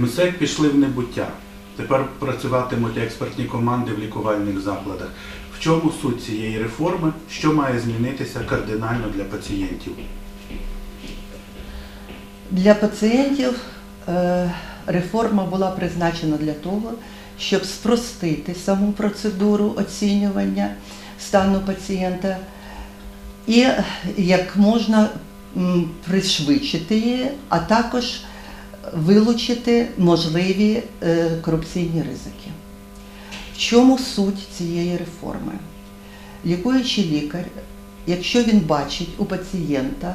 МСЕК пішли в небуття. Тепер працюватимуть експертні команди в лікувальних закладах. В чому суть цієї реформи? Що має змінитися кардинально для пацієнтів? Для пацієнтів е, реформа була призначена для того, щоб спростити саму процедуру оцінювання стану пацієнта і як можна пришвидшити її, а також вилучити можливі е, корупційні ризики. В чому суть цієї реформи? Лікуючий лікар, якщо він бачить у пацієнта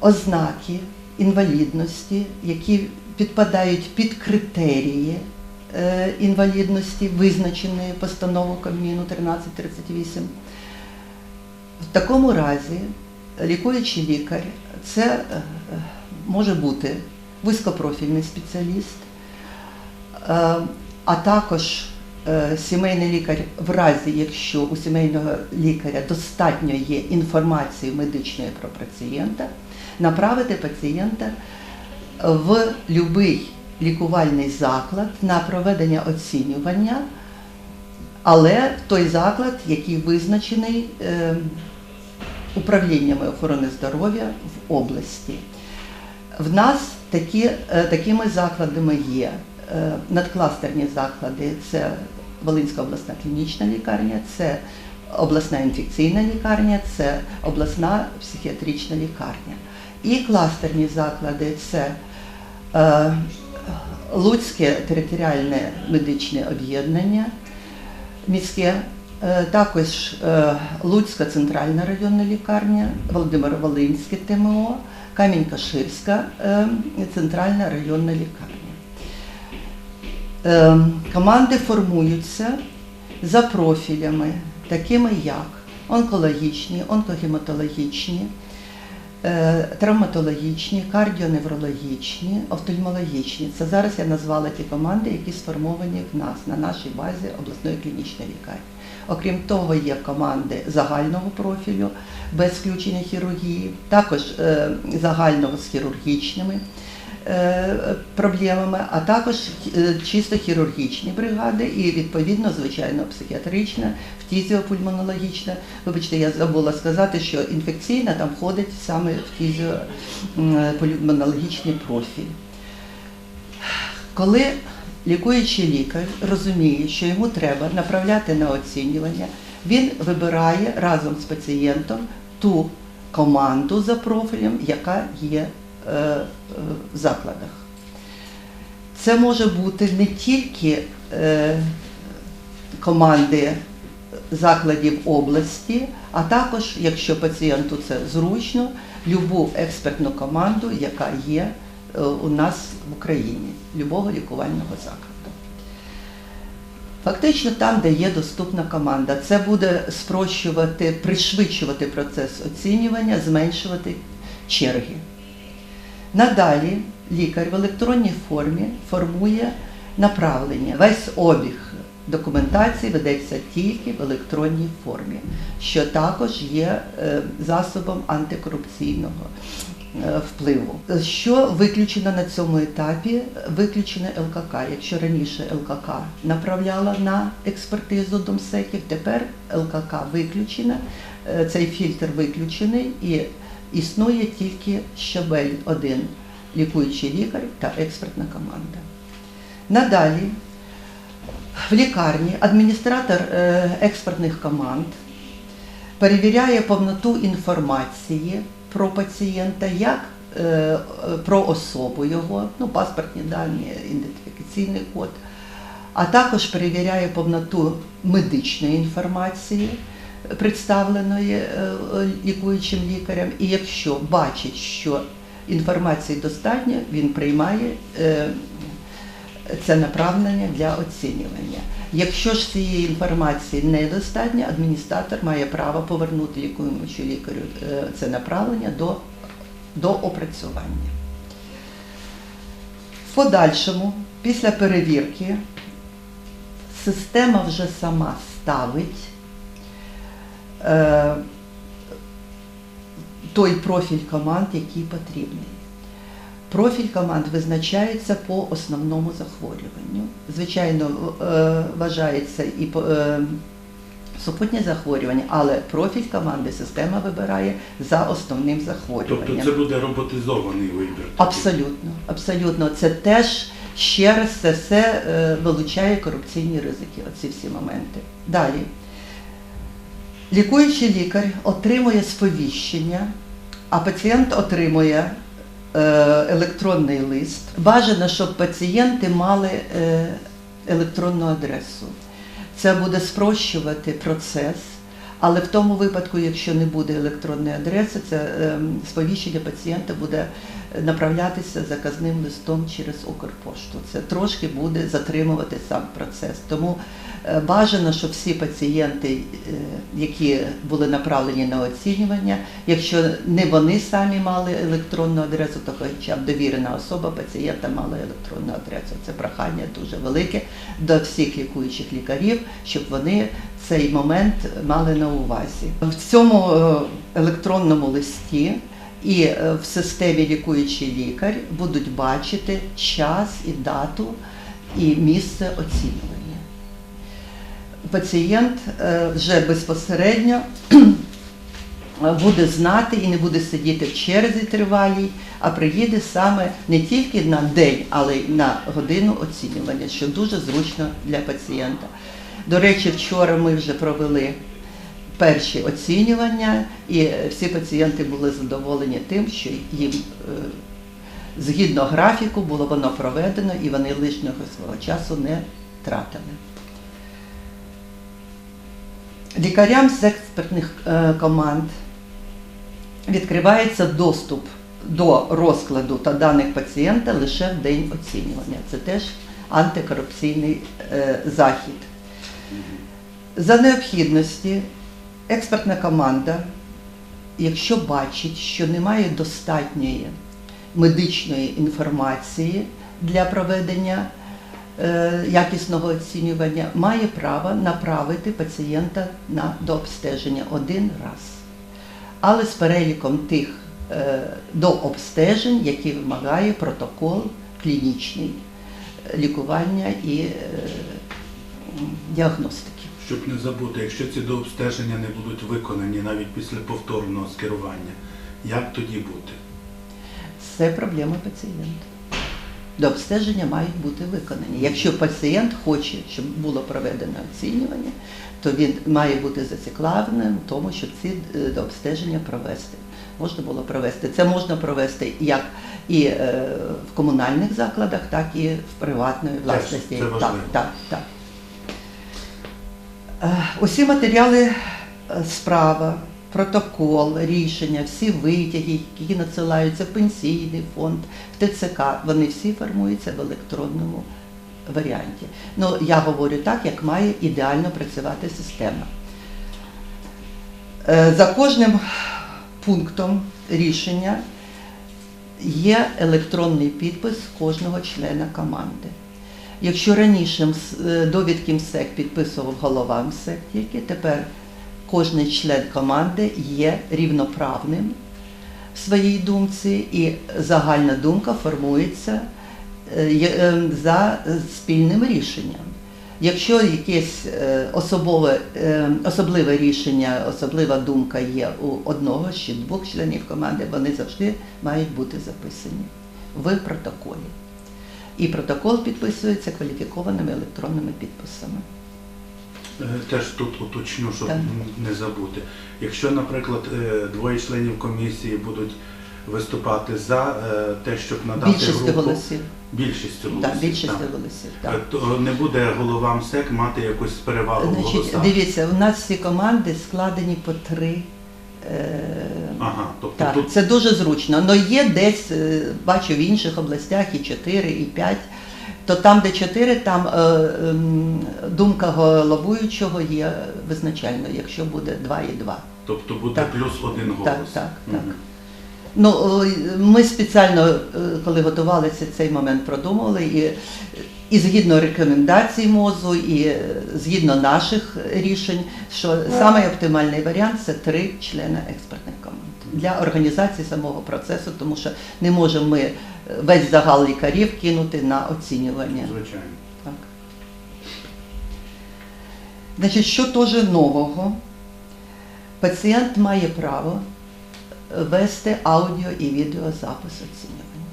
ознаки інвалідності, які підпадають під критерії е, інвалідності, визначені постановою Кабміну 1338. В такому разі лікуючий лікар це е, може бути вузькопрофільний спеціаліст, е, а також е, сімейний лікар в разі, якщо у сімейного лікаря достатньо є інформації медичної про пацієнта, направити пацієнта в будь-який лікувальний заклад на проведення оцінювання, але в той заклад, який визначений е, управліннями охорони здоров'я в області. В нас такі, е, такими закладами є е, надкластерні заклади, це Волинська обласна клінічна лікарня, це обласна інфекційна лікарня, це обласна психіатрична лікарня. І кластерні заклади це е, Луцьке територіальне медичне об'єднання міське, також Луцька центральна районна лікарня, Володимир Волинське ТМО, Камінь-Каширська е, центральна районна лікарня. Е, Команди формуються за профілями, такими як онкологічні, онкогематологічні, е, травматологічні, кардіоневрологічні, офтальмологічні. Це зараз я назвала ті команди, які сформовані в нас на нашій базі обласної клінічної лікарні. Окрім того, є команди загального профілю без включення хірургії, також е, загального з хірургічними е, проблемами, а також е, чисто хірургічні бригади і відповідно, звичайно, психіатрична, фтізіопульмонологічна. Вибачте, я забула сказати, що інфекційна там входить саме в фтізіопульмонологічний профіль. Коли лікуючий лікар розуміє, що йому треба направляти на оцінювання, він вибирає разом з пацієнтом ту команду за профілем, яка є е, е, в закладах. Це може бути не тільки е, команди закладів області, а також, якщо пацієнту це зручно, любу експертну команду, яка є у нас в Україні, любого лікувального закладу. Фактично там, де є доступна команда, це буде спрощувати, пришвидшувати процес оцінювання, зменшувати черги. Надалі лікар в електронній формі формує направлення. Весь обіг документації ведеться тільки в електронній формі, що також є е, засобом антикорупційного впливу. Що виключено на цьому етапі? Виключено ЛКК. Якщо раніше ЛКК направляла на експертизу домсеків, тепер ЛКК виключена, е, цей фільтр виключений і існує тільки щабель один лікуючий лікар та експертна команда. Надалі в лікарні адміністратор е, експертних команд перевіряє повноту інформації про пацієнта, як е, про особу його, ну, паспортні дані, ідентифікаційний код, а також перевіряє повноту медичної інформації, представленої е, лікуючим лікарем. І якщо бачить, що інформації достатньо, він приймає е, це направлення для оцінювання. Якщо ж цієї інформації недостатньо, адміністратор має право повернути лікуючому лікарю е, це направлення до, до опрацювання. В подальшому, після перевірки, система вже сама ставить е, той профіль команд, який потрібний. Профіль команд визначається по основному захворюванню. Звичайно, е, вважається і е, захворювання, але профіль команди система вибирає за основним захворюванням. Тобто це буде роботизований вибір. Абсолютно, абсолютно. Це теж ще раз це все е, вилучає корупційні ризики, оці всі моменти. Далі. Лікуючий лікар отримує сповіщення, а пацієнт отримує електронний лист. Бажано, щоб пацієнти мали е, електронну адресу. Це буде спрощувати процес, але в тому випадку, якщо не буде електронної адреси, це ем, сповіщення пацієнта буде направлятися заказним листом через Укрпошту. Це трошки буде затримувати сам процес. Тому е, бажано, щоб всі пацієнти, е, які були направлені на оцінювання, якщо не вони самі мали електронну адресу, то хоча б довірена особа пацієнта мала електронну адресу. Це прохання дуже велике до всіх лікуючих лікарів, щоб вони цей момент мали на увазі. В цьому е, електронному листі і е, в системі лікуючий лікар будуть бачити час і дату і місце оцінювання. Пацієнт е, вже безпосередньо буде знати і не буде сидіти в черзі тривалій, а приїде саме не тільки на день, але й на годину оцінювання, що дуже зручно для пацієнта. До речі, вчора ми вже провели перші оцінювання, і всі пацієнти були задоволені тим, що їм е, згідно графіку було воно проведено і вони лишнього свого часу не тратили. Лікарям з експертних е, команд відкривається доступ до розкладу та даних пацієнта лише в день оцінювання. Це теж антикорупційний е, захід. За необхідності експертна команда, якщо бачить, що немає достатньої медичної інформації для проведення е, якісного оцінювання, має право направити пацієнта на дообстеження один раз, але з переліком тих е, дообстежень, які вимагає протокол клінічний е, лікування і діагностики. Щоб не забути, якщо ці дообстеження не будуть виконані навіть після повторного скерування, як тоді бути? Це проблема пацієнта. До обстеження мають бути виконані. Якщо пацієнт хоче, щоб було проведено оцінювання, то він має бути зацікавленим в тому, щоб ці е, дообстеження провести. Можна було провести. Це можна провести як і е, в комунальних закладах, так і в приватної власності. це так, так, так. Е, Усі матеріали е, справа, протокол, рішення, всі витяги, які надсилаються в пенсійний фонд, в ТЦК, вони всі формуються в електронному варіанті. Ну, я говорю так, як має ідеально працювати система. Е, За кожним пунктом рішення є електронний підпис кожного члена команди. Якщо раніше е, довідки МСЕК підписував голова МСЕК тільки, тепер кожен член команди є рівноправним в своїй думці, і загальна думка формується е, е, за спільним рішенням. Якщо якесь особове, особливе рішення, особлива думка є у одного чи двох членів команди, вони завжди мають бути записані в протоколі. І протокол підписується кваліфікованими електронними підписами. Е, Теж тут уточню, щоб Так. не забути. Якщо, наприклад, е, двоє членів комісії будуть виступати за е, те, щоб надати Більшістю групу голосів. більшістю голосів, Так, більшістю так. голосів. Так. то не буде голова МСЕК мати якусь перевагу в голосах. дивіться, у нас всі команди складені по три. е, Ага, тобто Так, тут це дуже зручно. Але є десь, е, бачу в інших областях і 4, і 5. То там, де 4, там е, ем, думка головуючого є визначальною, якщо буде 2 і 2. Тобто буде Так. плюс один голос. Так, так, так. Ну, ми спеціально, е, коли готувалися цей момент, продумували і, і згідно рекомендацій МОЗу, і е, згідно наших рішень, що оптимальний варіант це три члени експертних для організації самого процесу, тому що не можемо ми весь загал лікарів кинути на оцінювання. Звичайно. Так. Значить, що теж нового? Пацієнт має право вести аудіо і відеозапис оцінювання.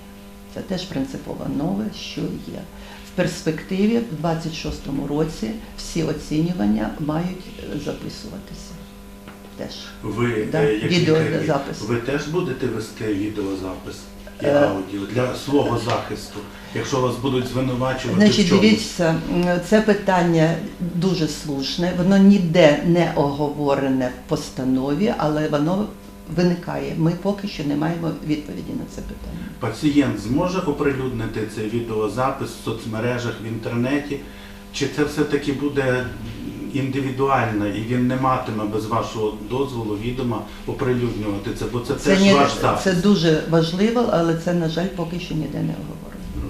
Це теж принципово нове, що є. В перспективі в 26-му році всі оцінювання мають е, записуватися. Теж. Ви, Да, е, як відеозапис. ви теж будете вести відеозапис і Е. аудіо для свого захисту, якщо вас будуть звинувачувати в Значить, чомусь? дивіться, м, це питання дуже слушне, воно ніде не оговорене в постанові, але воно виникає. Ми поки що не маємо відповіді на це питання. Пацієнт зможе оприлюднити цей відеозапис в соцмережах в інтернеті, чи це все-таки буде індивідуально і він не матиме без вашого дозволу відома оприлюднювати це, бо це, Це, теж ні- ваш захист. це дуже важливо, але це, на жаль, поки що ніде не оговорено.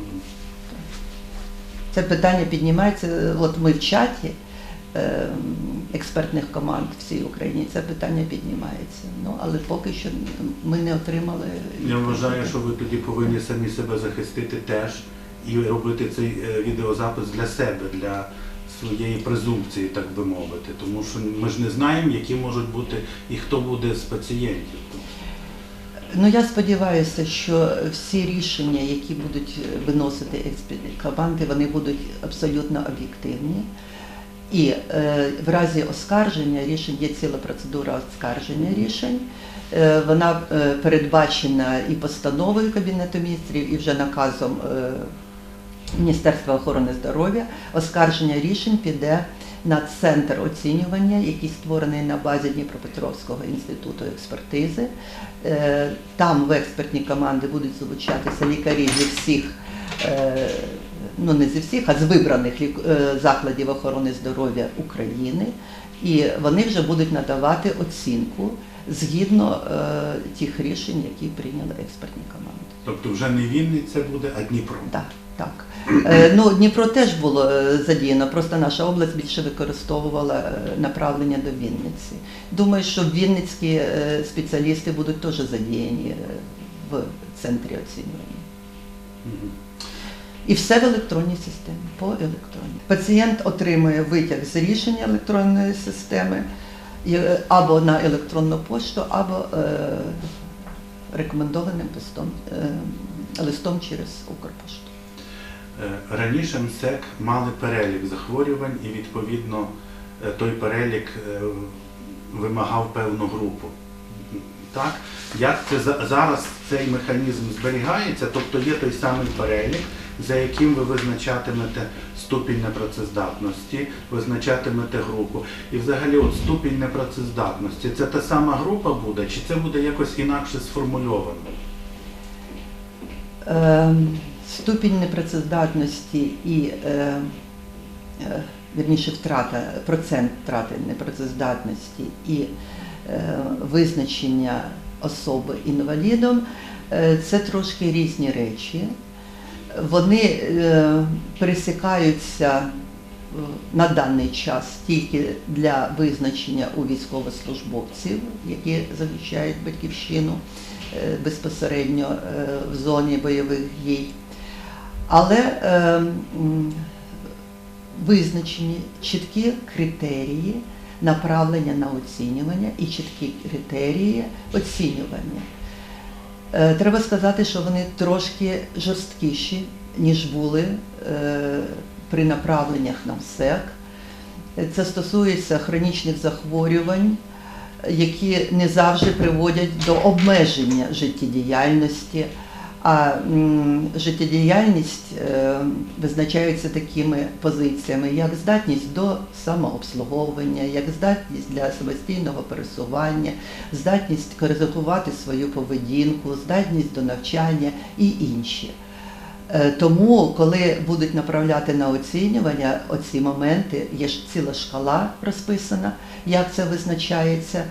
Це питання піднімається. От ми в чаті е, експертних команд всій Україні. Це питання піднімається. Ну але поки що ми не отримали. Я вважаю, що ви тоді повинні самі себе захистити теж і робити цей е, відеозапис для себе, для своєї презумпції, так би мовити. Тому що ми ж не знаємо, які можуть бути і хто буде з пацієнтів. Ну я сподіваюся, що всі рішення, які будуть виносити експертні команди, вони будуть абсолютно об'єктивні. І е, в разі оскарження рішень є ціла процедура оскарження рішень. Е, вона е, передбачена і постановою Кабінету міністрів, і вже наказом е, Міністерства охорони здоров'я. Оскарження рішень піде на центр оцінювання, який створений на базі Дніпропетровського інституту експертизи. Е, Там в експертні команди будуть залучатися лікарі зі всіх, е, ну не зі всіх, а з вибраних е, закладів охорони здоров'я України, і вони вже будуть надавати оцінку згідно е, тих рішень, які прийняли експертні команди. Тобто вже не Вінниця буде, а Дніпро. Так, так. Е, Ну, Дніпро теж було е, задіяно, просто наша область більше використовувала е, направлення до Вінниці. Думаю, що вінницькі спеціалісти будуть теж задіяні в центрі оцінювання. І все в електронній системі, по електронній. Пацієнт отримує витяг з рішення електронної системи або на електронну пошту, або е, рекомендованим листом, е, листом через Укрпошту. Е, Раніше МСЕК мали перелік захворювань і відповідно е, той перелік е, вимагав певну групу. Так? Як це зараз цей механізм зберігається, тобто є той самий перелік, за яким ви визначатимете ступінь непрацездатності, визначатимете групу. І взагалі от ступінь непрацездатності це та сама група буде, чи це буде якось інакше сформульовано? Е, Ступінь непрацездатності і е, е, вірніше втрата, процент втрати непрацездатності і е, визначення особи інвалідом е, це трошки різні речі. Вони е, пересікаються е, на даний час тільки для визначення у військовослужбовців, які захищають батьківщину е, безпосередньо е, в зоні бойових дій. Але е, визначені чіткі критерії направлення на оцінювання і чіткі критерії оцінювання. Е, Треба сказати, що вони трошки жорсткіші, ніж були е, при направленнях на МСЕК. Це стосується хронічних захворювань, які не завжди приводять до обмеження життєдіяльності. А життєдіяльність е, визначається такими позиціями, як здатність до самообслуговування, як здатність для самостійного пересування, здатність коригувати свою поведінку, здатність до навчання і інші. Е, Тому, коли будуть направляти на оцінювання оці моменти, є ж ціла шкала розписана, як це визначається.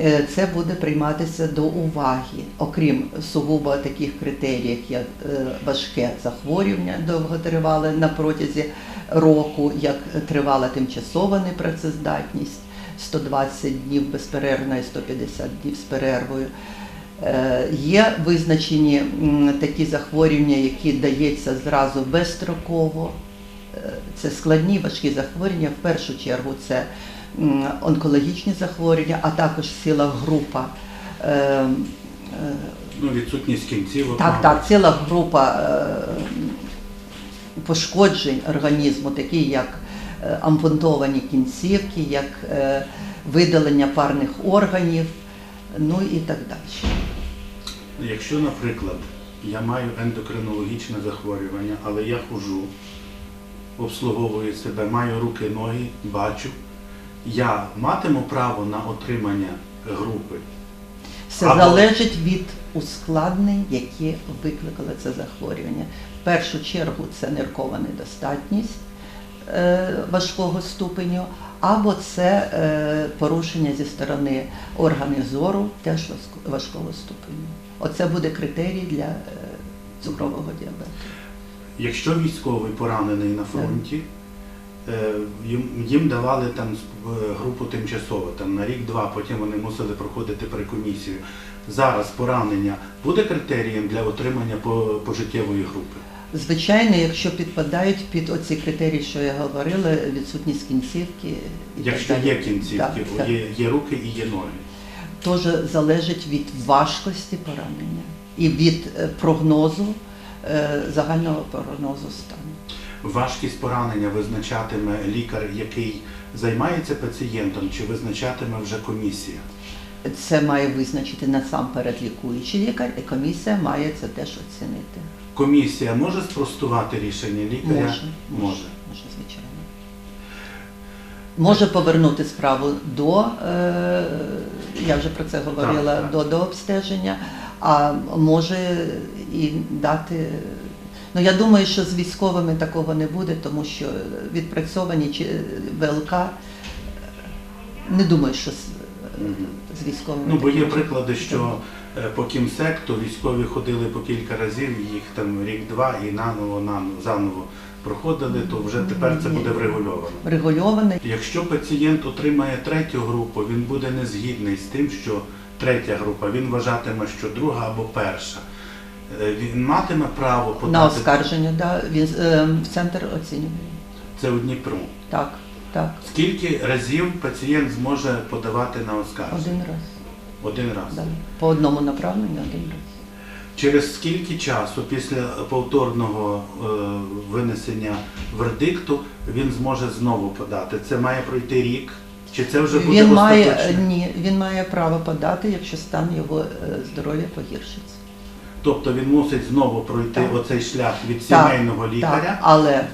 Е, Це буде прийматися до уваги, окрім сугубо таких критеріїв, як е, важке захворювання довготривале на протязі року, як тривала тимчасова непрацездатність, 120 днів безперервно і 150 днів з перервою. Е, Є визначені такі захворювання, які дається зразу безстроково. Це складні важкі захворювання. В першу чергу це онкологічні захворювання, а також ціла група. е, Ну, відсутність кінцівок. Так, так, ціла група е, пошкоджень організму, такі як е, ампутовані кінцівки, як видалення парних органів, ну і так далі. Якщо, наприклад, я маю ендокринологічне захворювання, але я хожу, обслуговую себе, маю руки, ноги, бачу, я матиму право на отримання групи. Все Або- залежить від ускладнень, які викликали це захворювання. В першу чергу це ниркова недостатність е, важкого ступеню, або це е, порушення зі сторони органів зору теж важкого ступеню. Оце буде критерій для е, цукрового діабету. Якщо військовий поранений на фронті, їм, їм давали там е, групу тимчасово, там на рік-два, потім вони мусили проходити перекомісію. Зараз поранення буде критерієм для отримання пожиттєвої групи. Звичайно, якщо підпадають під оці критерії, що я говорила, відсутність кінцівки. і Якщо є кінцівки, Так. Є, є руки і є ноги. Теж залежить від важкості поранення і від е, прогнозу, е, загального прогнозу стану. Важкість поранення визначатиме лікар, який займається пацієнтом, чи визначатиме вже комісія. Це має визначити насамперед лікуючий лікар, і комісія має це теж оцінити. Комісія може спростувати рішення лікаря? Може, може. може, звичайно. Може повернути справу до, е, я вже про це говорила, Так, так. До, до обстеження, а може і дати. Ну я думаю, що з військовими такого не буде, тому що відпрацьовані чи ВЛК е, не думаю, що з, з військовими. Ну, бо є приклади, що е, по кімсекту військові ходили по кілька разів, їх там рік-два і наново, наново заново проходили, то вже тепер це буде врегульовано. Регульоване. Якщо пацієнт отримає третю групу, він буде не згідний з тим, що третя група, він вважатиме, що друга або перша. Е, Він матиме право подати На оскарження, да, він е, в центр оцінює. це у Дніпру. Так, так. Скільки разів пацієнт зможе подавати на оскарження? Один раз. Один раз. Да. По одному направленню один раз. Через скільки часу після повторного е, винесення вердикту він зможе знову подати? Це має пройти рік? Чи це вже буде Він має ні, він має право подати, якщо стан його е, здоров'я погіршиться. Тобто він мусить знову пройти Так. оцей шлях від Так, сімейного Так, лікаря. але,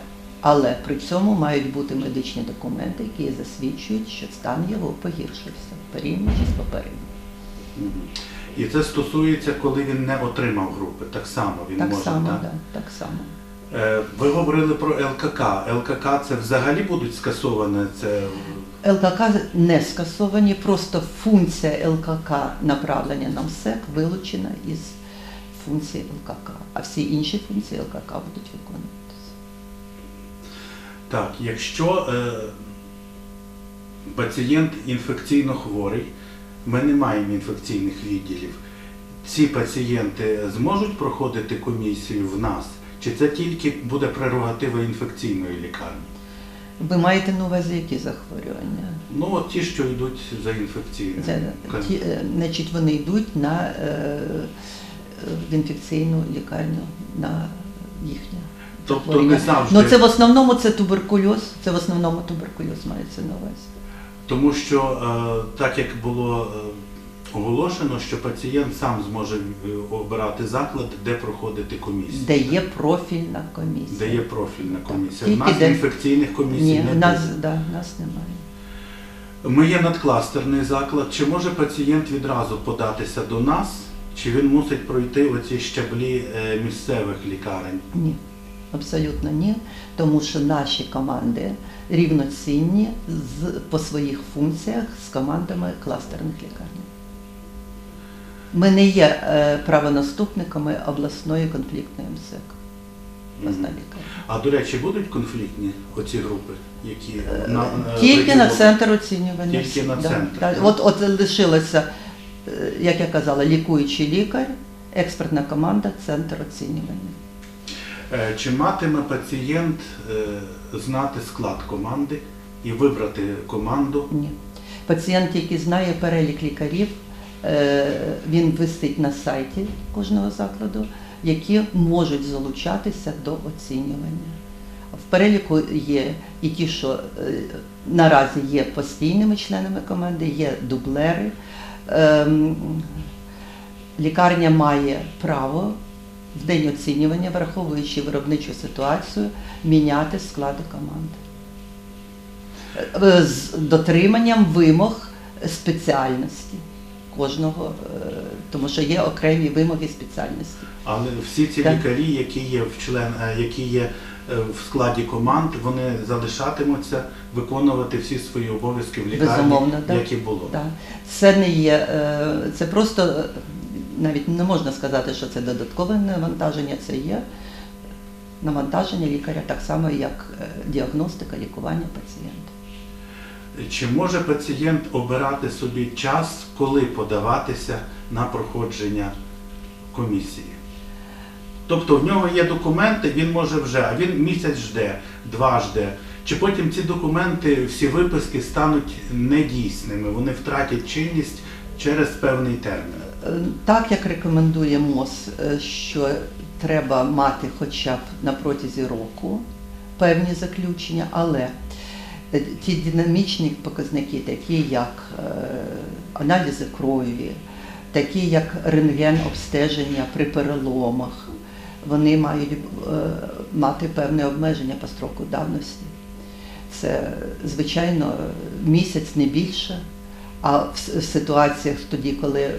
але при цьому мають бути медичні документи, які засвідчують, що стан його погіршився порівнюючи з попереднім. І це стосується, коли він не отримав групи. Так само він Так може. само, так? да, так само. Е, Ви говорили про ЛКК. ЛКК це взагалі будуть скасовані. Це ЛКК не скасовані, просто функція ЛКК направлення на МСЕК вилучена із функції ЛКК, а всі інші функції ЛКК будуть виконуватися. так, якщо е, пацієнт інфекційно хворий, ми не маємо інфекційних відділів. Ці пацієнти зможуть проходити комісію в нас, чи це тільки буде прерогатива інфекційної лікарні? Ви маєте на увазі які захворювання? Ну, от ті, що йдуть за інфекційним. Це ті, е, значить, вони йдуть на е, в інфекційну лікарню на їхнє. Тобто не завжди. Ну це в основному це туберкульоз, це в основному туберкульоз мається на увазі. Тому що е, так як було е, оголошено, що пацієнт сам зможе е, обирати заклад, де проходити комісію, Де є профільна комісія. де є профільна комісія. У нас де- інфекційних комісій Ні, не в нас, буде. да, в нас немає. Ми є надкластерний заклад. Чи може пацієнт відразу податися до нас, чи він мусить пройти оці щаблі е, місцевих лікарень? Ні, абсолютно ні, тому що наші команди рівноцінні з, по своїх функціях з командами кластерних лікарень. Ми не є е, правонаступниками обласної конфліктної МСЕК. А до речі, будуть конфліктні оці групи, які на, Тільки на центр оцінювання. Тільки на Да, центр, да. От, от лишилося е, як я казала, лікуючий лікар, експертна команда, центр оцінювання. Е, Чи матиме пацієнт е, знати склад команди і вибрати команду? Ні. Пацієнт, який знає перелік лікарів, е, він висить на сайті кожного закладу, які можуть залучатися до оцінювання. В переліку є і ті, що е, наразі є постійними членами команди, є дублери. Ем, Лікарня має право в день оцінювання, враховуючи виробничу ситуацію, міняти склади команди Е, з дотриманням вимог спеціальності кожного, е, тому що є окремі вимоги спеціальності. Але всі ці Так. лікарі, які є в член, е, які є е, в складі команд, вони залишатимуться виконувати всі свої обов'язки в лікарні, Безумовно, так. як було. Так. Це не є, е, це просто е, навіть не можна сказати, що це додаткове навантаження, це є навантаження лікаря так само, як е, діагностика, лікування пацієнта. Чи може пацієнт обирати собі час, коли подаватися на проходження комісії? Тобто в нього є документи, він може вже, а він місяць жде, два жде. Чи потім ці документи, всі виписки стануть недійсними, вони втратять чинність через певний термін. Е, Так як рекомендує МОЗ, е, що треба мати хоча б на протязі року певні заключення, але е, ті динамічні показники, такі як аналізи крові, такі як рентген обстеження при переломах, вони мають е, мати певне обмеження по строку давності. Це, звичайно, місяць не більше. А в ситуаціях тоді, коли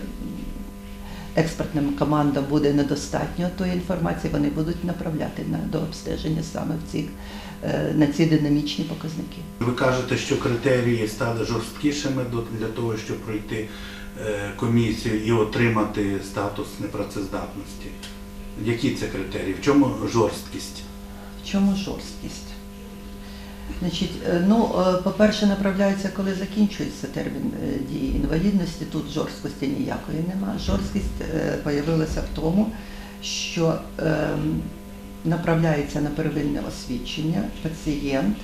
експертним командам буде недостатньо тої інформації, вони будуть направляти на до обстеження саме в ці, е, на ці динамічні показники. Ви кажете, що критерії стали жорсткішими для того, щоб пройти е, комісію і отримати статус непрацездатності. Які це критерії? В чому жорсткість? В чому жорсткість? Е, ну, е, по-перше, направляється, коли закінчується термін е, дії інвалідності, тут жорсткості ніякої нема. Жорсткість появилася в тому, що ем, направляється на первинне освідчення пацієнт,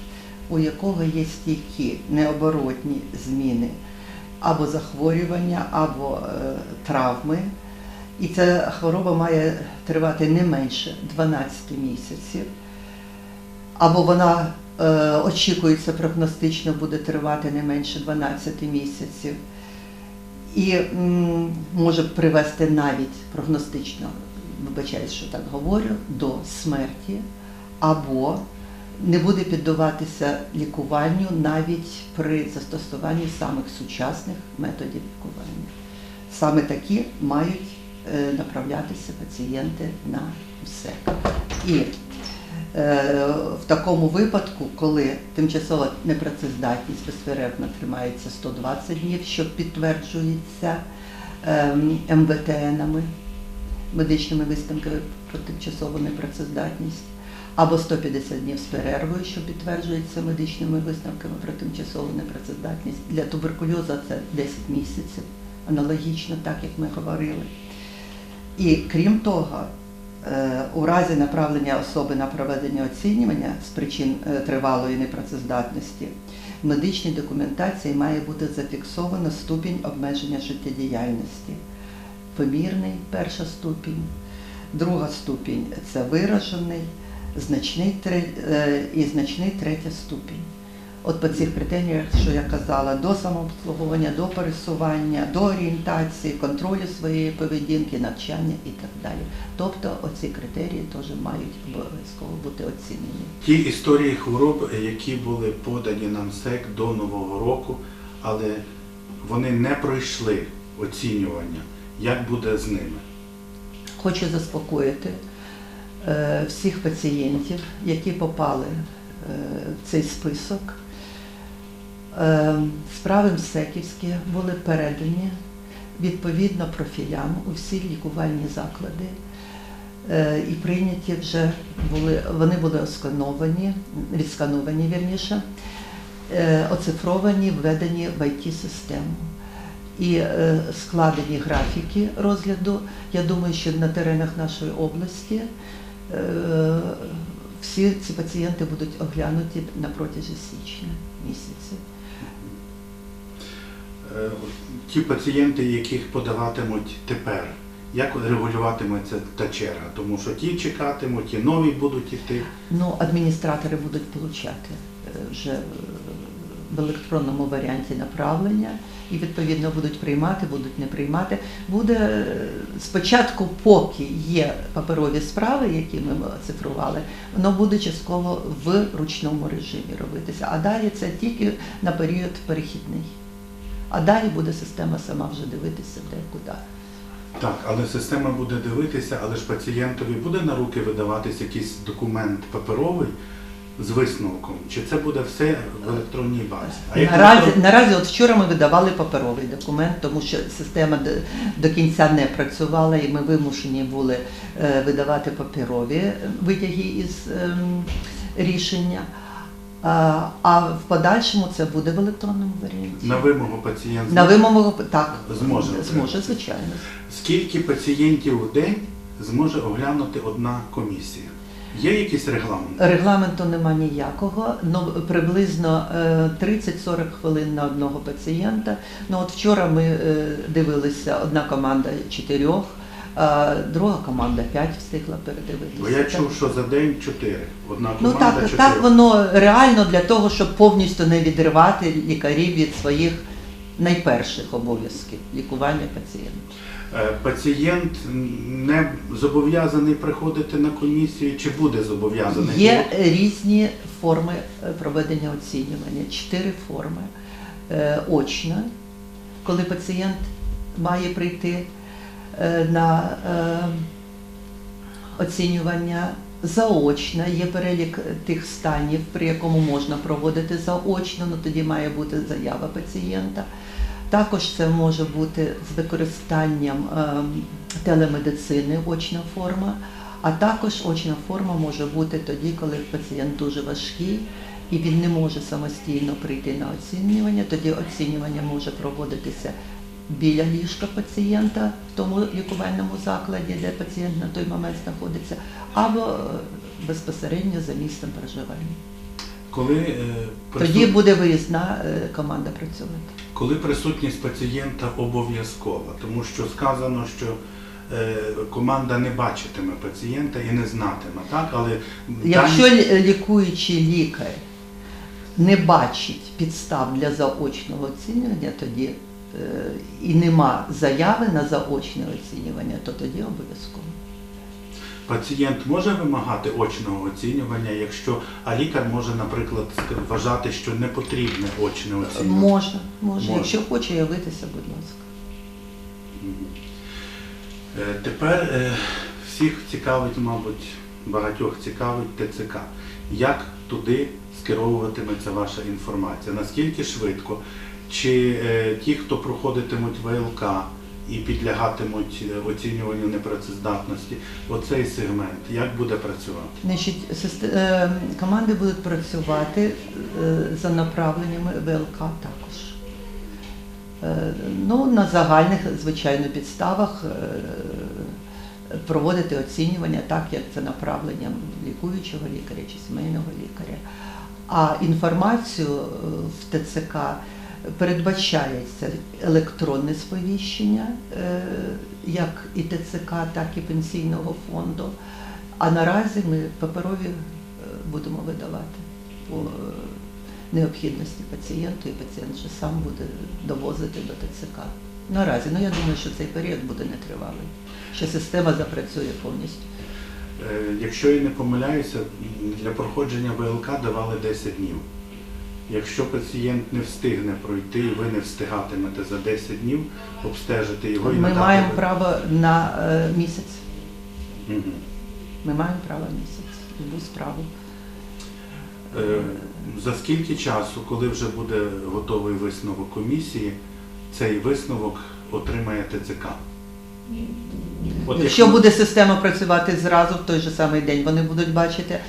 у якого є стійкі необоротні зміни або захворювання, або травми. І ця хвороба має тривати не менше 12 місяців, або вона е, очікується прогностично буде тривати не менше 12 місяців, і м, може привести навіть прогностично, вибачаюсь, що так говорю, до смерті, або не буде піддаватися лікуванню навіть при застосуванні самих сучасних методів лікування. Саме такі мають направлятися пацієнти на все. І е, в такому випадку, коли тимчасова непрацездатність безперервно тримається 120 днів, що підтверджується ем, МВТНами, медичними висновками про тимчасову непрацездатність, або 150 днів з перервою, що підтверджується медичними висновками про тимчасову непрацездатність. Для туберкульозу це 10 місяців, аналогічно, так як ми говорили. І крім того, е, у разі направлення особи на проведення оцінювання з причин е, тривалої непрацездатності, в медичній документації має бути зафіксовано ступінь обмеження життєдіяльності. Помірний перша ступінь, друга ступінь це виражений, значний е, і значний третя ступінь. От по цих критеріях, що я казала, до самообслуговування, до пересування, до орієнтації, контролю своєї поведінки, навчання і так далі. Тобто оці критерії теж мають обов'язково бути оцінені. Ті історії хвороб, які були подані нам СЕК до Нового року, але вони не пройшли оцінювання. Як буде з ними? Хочу заспокоїти е, всіх пацієнтів, які попали е, в цей список. Е, справи МСЕКівські були передані відповідно профілям у всі лікувальні заклади. Е, і прийняті вже були, вони були оскановані, відскановані вірніше, е, оцифровані, введені в IT-систему. і складені графіки розгляду. Я думаю, що на теренах нашої області всі ці пацієнти будуть оглянуті на протязі січня місяця. Е, Ті пацієнти, яких подаватимуть тепер, як регулюватиметься та черга? Тому що ті чекатимуть, і нові будуть іти. Ну, адміністратори будуть получати е, вже е, в електронному варіанті направлення і відповідно будуть приймати, будуть не приймати. Буде спочатку, поки є паперові справи, які ми оцифрували, воно буде частково в ручному режимі робитися. А далі це тільки на період перехідний. А далі буде система сама вже дивитися, де куди. Так, але система буде дивитися, але ж пацієнтові буде на руки видаватись якийсь документ паперовий з висновком, чи це буде все в електронній базі? А як Наразі, електро- наразі, от вчора ми видавали паперовий документ, тому що система до, до кінця не працювала, і ми вимушені були е, видавати паперові витяги із ем, рішення. А, а в подальшому це буде в електронному варіанті. на вимогу пацієнта? На вимогу так Зможе зможе, звичайно. Скільки пацієнтів в день зможе оглянути одна комісія? Є якийсь регламент? Регламенту нема ніякого, ну приблизно е, 30-40 хвилин на одного пацієнта. Ну от вчора ми е, дивилися одна команда чотирьох, друга команда п'ять встигла передивитися. Бо я чув, що за день чотири. Одна Ну так, чотири. так воно реально для того, щоб повністю не відривати лікарів від своїх найперших обов'язків лікування пацієнтів. Е, Пацієнт не зобов'язаний приходити на комісію, чи буде зобов'язаний? Є різні форми е, проведення оцінювання, чотири форми. Е, Очна, коли пацієнт має прийти е, на е, оцінювання заочна, є перелік тих станів, при якому можна проводити заочно, ну тоді має бути заява пацієнта. Також це може бути з використанням ем, телемедицини очна форма, а також очна форма може бути тоді, коли пацієнт дуже важкий і він не може самостійно прийти на оцінювання. Тоді оцінювання може проводитися біля ліжка пацієнта в тому лікувальному закладі, де пацієнт на той момент знаходиться, або е, безпосередньо за місцем проживання. Коли, е, Тоді буде виїзна е, команда працювати. коли присутність пацієнта обов'язкова, тому що сказано, що е, команда не бачитиме пацієнта і не знатиме, так? Але Якщо лікуючий лікар не бачить підстав для заочного оцінювання, тоді і нема заяви на заочне оцінювання, то тоді обов'язково. пацієнт може вимагати очного оцінювання, якщо а лікар може, наприклад, вважати, що не потрібне очне оцінювання. Можна, може, Можна. якщо хоче явитися, будь ласка. Е, Тепер е, всіх цікавить, мабуть, багатьох цікавить ТЦК. Як туди скеровуватиметься ваша інформація? Наскільки швидко? Чи е, ті, хто проходитимуть ВЛК і підлягатимуть е, оцінюванню непрацездатності, оцей сегмент, як буде працювати? Значить, е, команди будуть працювати за направленнями ВЛК також. Ну, на загальних, звичайно, підставах проводити оцінювання так, як це направленням лікуючого лікаря чи сімейного лікаря. А інформацію в ТЦК передбачається електронне сповіщення, е, як і ТЦК, так і пенсійного фонду. А наразі ми паперові е, будемо видавати по е, необхідності пацієнту, і пацієнт вже сам буде довозити до ТЦК. Наразі, ну я думаю, що цей період буде нетривалий, що система запрацює повністю. Якщо я не помиляюся, для проходження ВЛК давали 10 днів. Якщо пацієнт не встигне пройти і ви не встигатимете за 10 днів обстежити його і Ми надати маємо право на е, місяць. Мгм. Ми маємо право на місяць. Любу справу. Е, За скільки часу, коли вже буде готовий висновок комісії, цей висновок отримає ТЦК? От Якщо буде система працювати зразу в той же самий день, вони будуть бачити